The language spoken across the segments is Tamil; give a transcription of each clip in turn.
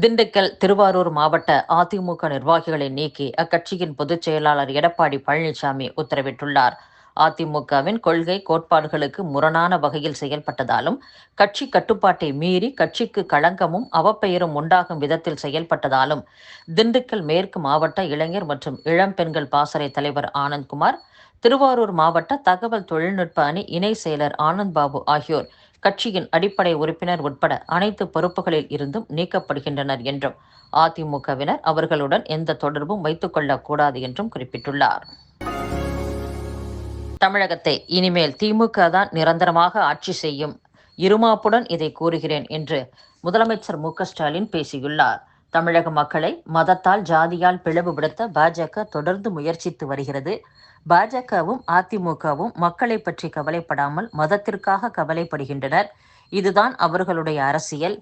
திண்டுக்கல் திருவாரூர் மாவட்ட அதிமுக நிர்வாகிகளை நீக்கி அக்கட்சியின் பொதுச் செயலாளர் எடப்பாடி பழனிசாமி உத்தரவிட்டுள்ளார். அதிமுகவின் கொள்கை கோட்பாடுகளுக்கு முரணான வகையில் செயல்பட்டதாலும் கட்சி கட்டுப்பாட்டை மீறி கட்சிக்கு களங்கமும் அவப்பெயரும் உண்டாகும் விதத்தில் செயல்பட்டதாலும் திண்டுக்கல் மேற்கு மாவட்ட இளைஞர் மற்றும் இளம்பெண்கள் பாசறை தலைவர் ஆனந்த்குமார் திருவாரூர் மாவட்ட தகவல் தொழில்நுட்ப அணி இணை செயலர் ஆனந்த் பாபு ஆகியோர் கட்சியின் அடிப்படை உறுப்பினர் உட்பட அனைத்து பொறுப்புகளில் இருந்தும் நீக்கப்படுகின்றனர் என்றும் அதிமுகவினர் அவர்களுடன் எந்த தொடர்பும் வைத்துக் கொள்ளக்கூடாது என்றும் குறிப்பிட்டுள்ளார். தமிழகத்தை இனிமேல் திமுக தான் நிரந்தரமாக ஆட்சி செய்யும். இருமாப்புடன் இதை கூறுகிறேன் என்று முதலமைச்சர் மு ஸ்டாலின் பேசியுள்ளார். தமிழக மக்களை மதத்தால் ஜாதியால் பிளவுபடுத்த பாஜக தொடர்ந்து முயற்சித்து வருகிறது. பாஜகவும் அதிமுகவும் மக்களை பற்றி கவலைப்படாமல் மதத்திற்காக கவலைப்படுகின்றனர். இதுதான் அவர்களுடைய அரசியல்.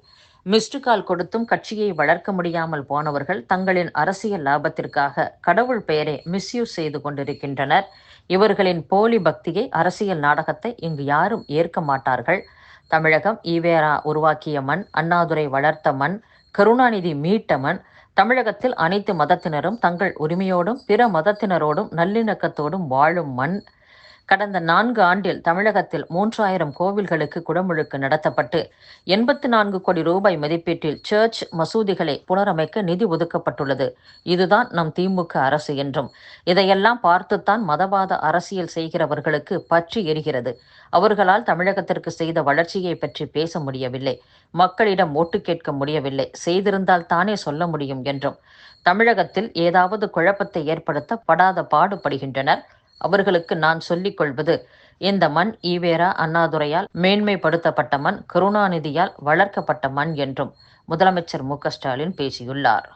மிஸ்டு கால் கொடுத்தும் கட்சியை வளர்க்க முடியாமல் போனவர்கள் தங்களின் அரசியல் லாபத்திற்காக கடவுள் பெயரை மிஸ்யூஸ் செய்து கொண்டிருக்கின்றனர். இவர்களின் போலி பக்தியை அரசியல் நாடகத்தை இங்கு யாரும் ஏற்க மாட்டார்கள். தமிழகம் ஈவேரா உருவாக்கிய மண் அண்ணாதுரை வளர்த்த மண் கருணாநிதி மீட்ட மண் தமிழகத்தில் அனைத்து மதத்தினரும் தங்கள் உரிமையோடும் பிற மதத்தினரோடும் நல்லிணக்கத்தோடும் வாழும் மண். கடந்த நான்கு ஆண்டில் தமிழகத்தில் மூன்றாயிரம் கோவில்களுக்கு குடமுழுக்கு நடத்தப்பட்டு எண்பத்தி நான்கு கோடி ரூபாய் மதிப்பீட்டில் சர்ச் மசூதிகளை புனரமைக்க நிதி ஒதுக்கப்பட்டுள்ளது. இதுதான் நம் திமுக அரசு என்றும் இதையெல்லாம் பார்த்துத்தான் மதவாத அரசியல் செய்கிறவர்களுக்கு பற்றி எரிகிறது. அவர்களால் தமிழகத்திற்கு செய்த வளர்ச்சியை பற்றி பேச முடியவில்லை. மக்களிடம் ஓட்டு கேட்க முடியவில்லை. செய்திருந்தால் தானே சொல்ல முடியும் என்றும் தமிழகத்தில் ஏதாவது குழப்பத்தை ஏற்படுத்த படாத பாடுபடுகின்றனர். அவர்களுக்கு நான் சொல்லிக் கொள்வது இந்த மண் ஈவேரா அண்ணாதுரையால் மேன்மைப்படுத்தப்பட்ட மண் கருணாநிதியால் வளர்க்கப்பட்ட மண் என்றும் முதலமைச்சர் மு ஸ்டாலின் பேசியுள்ளார்.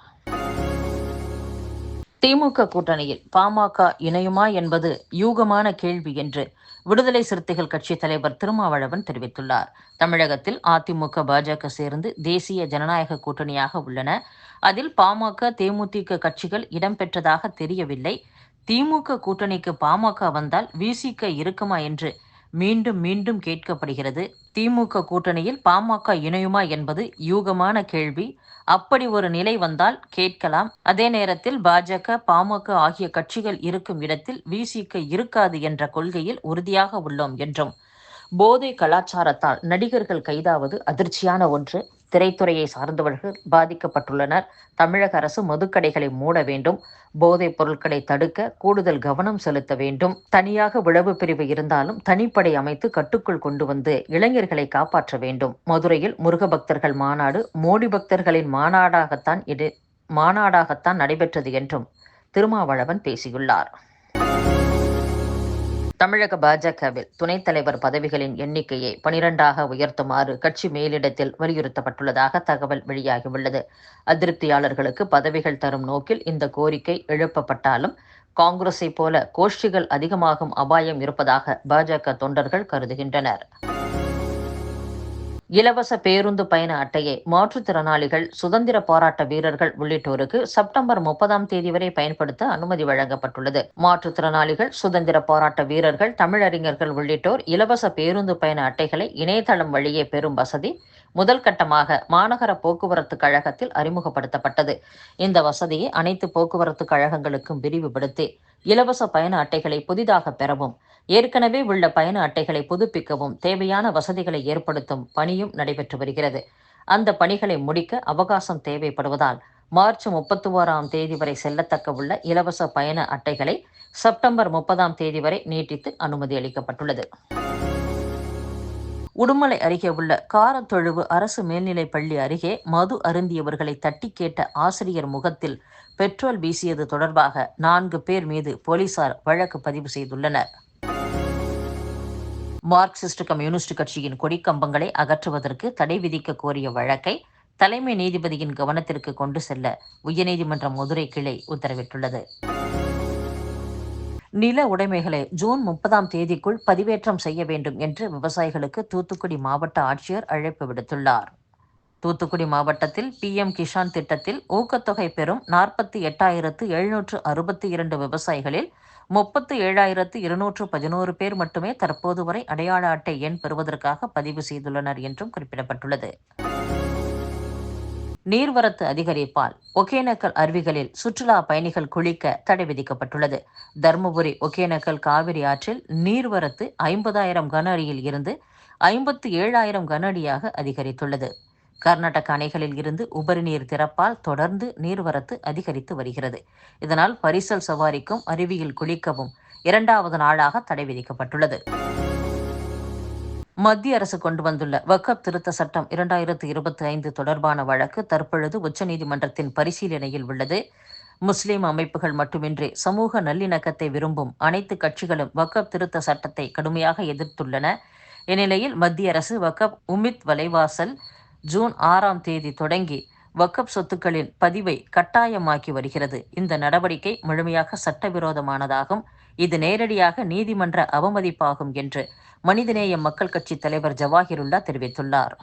திமுக கூட்டணியில் பாமக இணையுமா என்பது யூகமான கேள்வி என்று விடுதலை சிறுத்தைகள் கட்சி தலைவர் திருமாவளவன் தெரிவித்துள்ளார். தமிழகத்தில் அதிமுக பாஜக சேர்ந்து தேசிய ஜனநாயக கூட்டணியாக உள்ளன. அதில் பாமக தேமுதிக கட்சிகள் இடம்பெற்றதாக தெரியவில்லை. திமுக கூட்டணிக்கு பாமக வந்தால் விசிக இருக்குமா என்று மீண்டும் மீண்டும் கேட்கப்படுகிறது. திமுக கூட்டணியில் பாமக இணையுமா என்பது யூகமான கேள்வி. அப்படி ஒரு நிலை வந்தால் கேட்கலாம். அதே நேரத்தில் பாஜக பாமக ஆகிய கட்சிகள் இருக்கும் இடத்தில் விசிக இருக்காது என்ற கொள்கையில் உறுதியாக உள்ளோம் என்றும். போதை கலாச்சாரத்தால் நடிகர்கள் கைதாவது அதிர்ச்சியான ஒன்று. திரைத்துறையை சார்ந்தவர்கள் பாதிக்கப்பட்டுள்ளனர். தமிழக அரசு மதுக்கடைகளை மூட வேண்டும். போதைப் பொருட்களை தடுக்க கூடுதல் கவனம் செலுத்த வேண்டும். தனியாக உழவு பிரிவு இருந்தாலும் தனிப்படை அமைத்து கட்டுக்குள் கொண்டு வந்து இளைஞர்களை காப்பாற்ற வேண்டும். மதுரையில் முருக பக்தர்கள் மாநாடு மோடி பக்தர்களின் மாநாடாகத்தான் இது மாநாடாகத்தான் நடைபெற்றது என்றும் திருமாவளவன் பேசியுள்ளார். தமிழக பாஜகவில் துணைத் தலைவர் பதவிகளின் எண்ணிக்கையை பனிரெண்டாக உயர்த்துமாறு கட்சி மேலிடத்தில் வலியுறுத்தப்பட்டுள்ளதாக தகவல் வெளியாகியுள்ளது. அதிருப்தியாளர்களுக்கு பதவிகள் தரும் நோக்கில் இந்த கோரிக்கை எழுப்பப்பட்டாலும் காங்கிரஸை போல கோஷ்டிகள் அதிகமாகும் அபாயம் இருப்பதாக பாஜக தொண்டர்கள் கருதுகின்றனர். இலவச பேருந்து பயண அட்டையை மாற்றுத்திறனாளிகள் சுதந்திர போராட்ட வீரர்கள் உள்ளிட்டோருக்கு செப்டம்பர் முப்பதாம் தேதி வரை பயன்படுத்த அனுமதி வழங்கப்பட்டுள்ளது. மாற்றுத்திறனாளிகள் சுதந்திர போராட்ட வீரர்கள் தமிழறிஞர்கள் உள்ளிட்டோர் இலவச பேருந்து பயண அட்டைகளை இணையதளம் வழியே பெறும் வசதி முதல் கட்டமாக மாநகர போக்குவரத்து கழகத்தில் அறிமுகப்படுத்தப்பட்டது. இந்த வசதியை அனைத்து போக்குவரத்து கழகங்களுக்கும் விரிவுபடுத்தி இலவச பயண அட்டைகளை புதிதாக பெறவும் ஏற்கனவே உள்ள பயண அட்டைகளை புதுப்பிக்கவும் தேவையான வசதிகளை ஏற்படுத்தும் பணியும் நடைபெற்று வருகிறது. அந்த பணிகளை முடிக்க அவகாசம் தேவைப்படுவதால் மார்ச் முப்பத்தி ஓராம் தேதி வரை செல்லத்தக்க உள்ள இலவச பயண அட்டைகளை செப்டம்பர் முப்பதாம் தேதி வரை நீட்டித்து அனுமதி அளிக்கப்பட்டுள்ளது. உடுமலை அருகே உள்ள காரத்தொழுவு அரசு மேல்நிலைப் பள்ளி அருகே மது அருந்தியவர்களை தட்டி கேட்ட ஆசிரியர் முகத்தில் பெட்ரோல் வீசியது தொடர்பாக நான்கு பேர் மீது போலீசார் வழக்கு பதிவு செய்துள்ளனர். மார்க்சிஸ்ட் கம்யூனிஸ்ட் கட்சியின் கொடிக்கம்பங்களை அகற்றுவதற்கு தடை விதிக்க கோரிய வழக்கை தலைமை நீதிபதியின் கவனத்திற்கு கொண்டு செல்ல உயர்நீதிமன்ற மதுரை கிளை உத்தரவிட்டுள்ளது. நில உடைமைகளை ஜூன் முப்பதாம் தேதிக்குள் பதிவேற்றம் செய்ய வேண்டும் என்று விவசாயிகளுக்கு தூத்துக்குடி மாவட்ட ஆட்சியர் அழைப்பு விடுத்துள்ளார். தூத்துக்குடி மாவட்டத்தில் பிஎம் கிஷான் திட்டத்தில் ஊக்கத்தொகை பெறும் நாற்பத்தி எட்டாயிரத்து எழுநூற்று அறுபத்தி இரண்டு விவசாயிகளில் முப்பத்து ஏழாயிரத்து இருநூற்று பதினோரு பேர் மட்டுமே தற்போது வரை அடையாள அட்டை எண் பெறுவதற்காக பதிவு செய்துள்ளனர் என்றும் குறிப்பிடப்பட்டுள்ளது. நீர்வரத்து அதிகரிப்பால் ஒகேனக்கல் அருவிகளில் சுற்றுலா பயணிகள் குளிக்க தடை விதிக்கப்பட்டுள்ளது. தருமபுரி ஒகேனக்கல் காவிரி ஆற்றில் நீர்வரத்து ஐம்பதாயிரம் கன அடியில் இருந்து ஐம்பத்து ஏழாயிரம் கன அடியாக அதிகரித்துள்ளது. கர்நாடக அணைகளில் இருந்து உபரி நீர் திறப்பால் தொடர்ந்து நீர்வரத்து அதிகரித்து வருகிறது. இதனால் பரிசல் சவாரிக்கும் அருவியில் குளிக்கவும் இரண்டாவது நாளாக தடை விதிக்கப்பட்டுள்ளது. மத்திய அரசு கொண்டு வந்துள்ள வக்கப் திருத்த சட்டம் இரண்டாயிரத்து இருபத்தி ஐந்து தொடர்பான வழக்கு தற்பொழுது உச்சநீதிமன்றத்தின் பரிசீலனையில் உள்ளது. முஸ்லிம் அமைப்புகள் மட்டுமின்றி சமூக நல்லிணக்கத்தை விரும்பும் அனைத்து கட்சிகளும் வக்கப் திருத்த சட்டத்தை கடுமையாக எதிர்த்துள்ளன. இந்நிலையில் மத்திய அரசு வக்கப் உமித் வலைவாசல் ஜூன் ஆறாம் தேதி தொடங்கி வக்கப் சொத்துக்களின் பதிவை கட்டாயமாக்கி வருகிறது. இந்த நடவடிக்கை முழுமையாக சட்டவிரோதமானதாகும். இது நேரடியாக நீதிமன்ற அவமதிப்பாகும் என்று மனிதநேய மக்கள் கட்சி தலைவர் ஜவாஹிருல்லா தெரிவித்துள்ளார்.